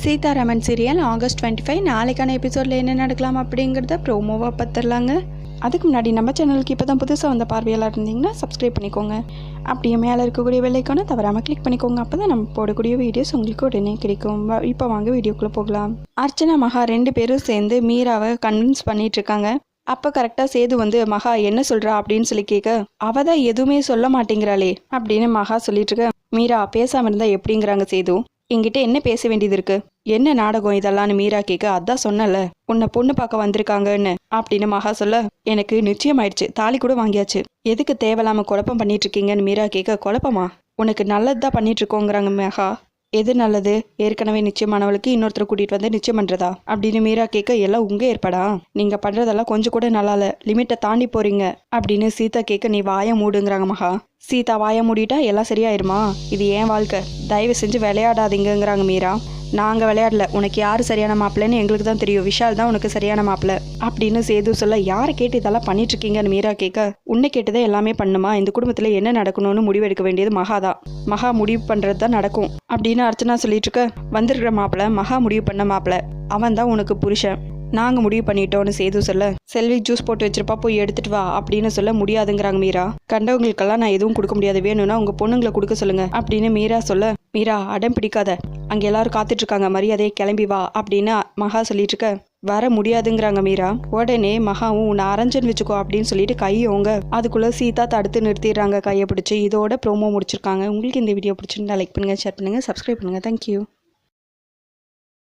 Seetharaman serial August twenty five நாளைக்கான எபிசோடில் என்ன நடக்கலாம் அப்படிங்கிறத ப்ரோமோவாக பார்த்துடலாங்க அதுக்கு முன்னாடி நம்ம சேனலுக்கு இப்போ தான் புதுசாக வந்த பார்வையாளர் இருந்தீங்கன்னா சப்ஸ்கிரைப் பண்ணிக்கோங்க. அப்படியே மேலே இருக்கக்கூடிய வெள்ளைக்கான தவறாமல் கிளிக் பண்ணிக்கோங்க. அப்போ தான் நம்ம போடக்கூடிய வீடியோஸ் உங்களுக்கு உடனே கிடைக்கும். இப்போ வாங்க வீடியோக்குள்ளே போகலாம். அர்ச்சனா மகா ரெண்டு பேரும் சேர்ந்து மீராவை கன்வின்ஸ் பண்ணிட்டு இருக்காங்க. அப்போ கரெக்டாக சேது வந்து மகா என்ன சொல்கிறா அப்படின்னு சொல்லி கேட்க அவ தான் எதுவுமே சொல்ல மாட்டேங்கிறாளே அப்படின்னு மகா சொல்லிட்டு இருக்க. மீரா பேசாமல் இருந்தால் எப்படிங்கிறாங்க சேது? என்கிட்ட என்ன பேச வேண்டியது இருக்கு? என்ன நாடகம் இதெல்லாம்னு மீரா கேட்க அதான் சொன்னல உன்னை பொண்ணு பார்க்க வந்திருக்காங்கன்னு. அப்படின்னு மகா சொல்ல எனக்கு நிச்சயம் ஆயிடுச்சு. தாலி கூட வாங்கியாச்சு. எதுக்கு தேவையில்லாம குழப்பம் பண்ணிட்டு இருக்கீங்கன்னு மீரா கேட்க குழப்பமா? உனக்கு நல்லதுதான் பண்ணிட்டு இருக்கோங்கிறாங்க மகா. எது நல்லது? ஏற்கனவே நிச்சயமானவளுக்கு இன்னொருத்தர் கூட்டிட்டு வந்து நிச்சயம் பண்றதா? அப்படின்னு மீரா கேட்க எல்லாம் உங்க ஏற்பாடா? நீங்க பண்றதெல்லாம் கொஞ்சம் கூட நல்லா இல்ல. லிமிட்டை தாண்டி போறீங்க. அப்படின்னு சீதா கேட்க நீ வாய மூடுங்கிறாங்க மகா. சீதா வாய மூடிட்டா எல்லாம் சரியாயிருமா? இது ஏன் வாழ்க்கை? தயவு செஞ்சு விளையாடாதீங்கங்கிறாங்க மீரா. நாங்கள் விளையாடல. உனக்கு யார் சரியான மாப்பிள்ளைன்னு எங்களுக்கு தான் தெரியும். விஷால் தான் உனக்கு சரியான மாப்பிள்ளை. அப்படின்னு சேது சொல்ல யாரை கேட்டு இதெல்லாம் பண்ணிட்டு இருக்கீங்கன்னு மீரா கேட்க உன்னை கேட்டுதான் எல்லாமே பண்ணுமா? இந்த குடும்பத்தில் என்ன நடக்கணும்னு முடிவெடுக்க வேண்டியது மகா தான். மகா முடிவு பண்ணுறது தான் நடக்கும். அப்படின்னு அர்ச்சனா சொல்லிட்டு இருக்க வந்திருக்கிற மாப்பிள்ளை மகா முடிவு பண்ண மாப்பிள்ளை. அவன் தான் உனக்கு புருஷன். நாங்கள் முடிவு பண்ணிட்டோம்னு சேது சொல்ல செல்வி ஜூஸ் போட்டு வச்சிருப்பா போய் எடுத்துட்டு வா. அப்படின்னு சொல்ல முடியாதுங்கிறாங்க மீரா. கண்டவங்களுக்கெல்லாம் நான் எதுவும் கொடுக்க முடியாது. வேணும்னா உங்க பொண்ணுங்களை கொடுக்க சொல்லுங்க. அப்படின்னு மீரா சொல்ல மீரா அடம் பிடிக்காத. அங்கே எல்லாரும் காத்துட்ருக்காங்க மரியாதையை கிளம்பி வா அப்படின்னு மகா சொல்லிட்டு வர முடியாதுங்கிறாங்க மீரா. உடனே மகாவும் உன்னை அரைஞ்சன் வச்சுக்கோ அப்படின்னு சொல்லிட்டு கையோங்க அதுக்குள்ள சீதா தடுத்து நிறுத்திடுறாங்க கையை பிடிச்சி. இதோட ப்ரோமோ முடிச்சிருக்காங்க. உங்களுக்கு இந்த வீடியோ பிடிச்சிருந்தா லைக் பண்ணுங்க ஷேர் பண்ணுங்க சப்ஸ்கிரைப் பண்ணுங்க. தேங்க்யூ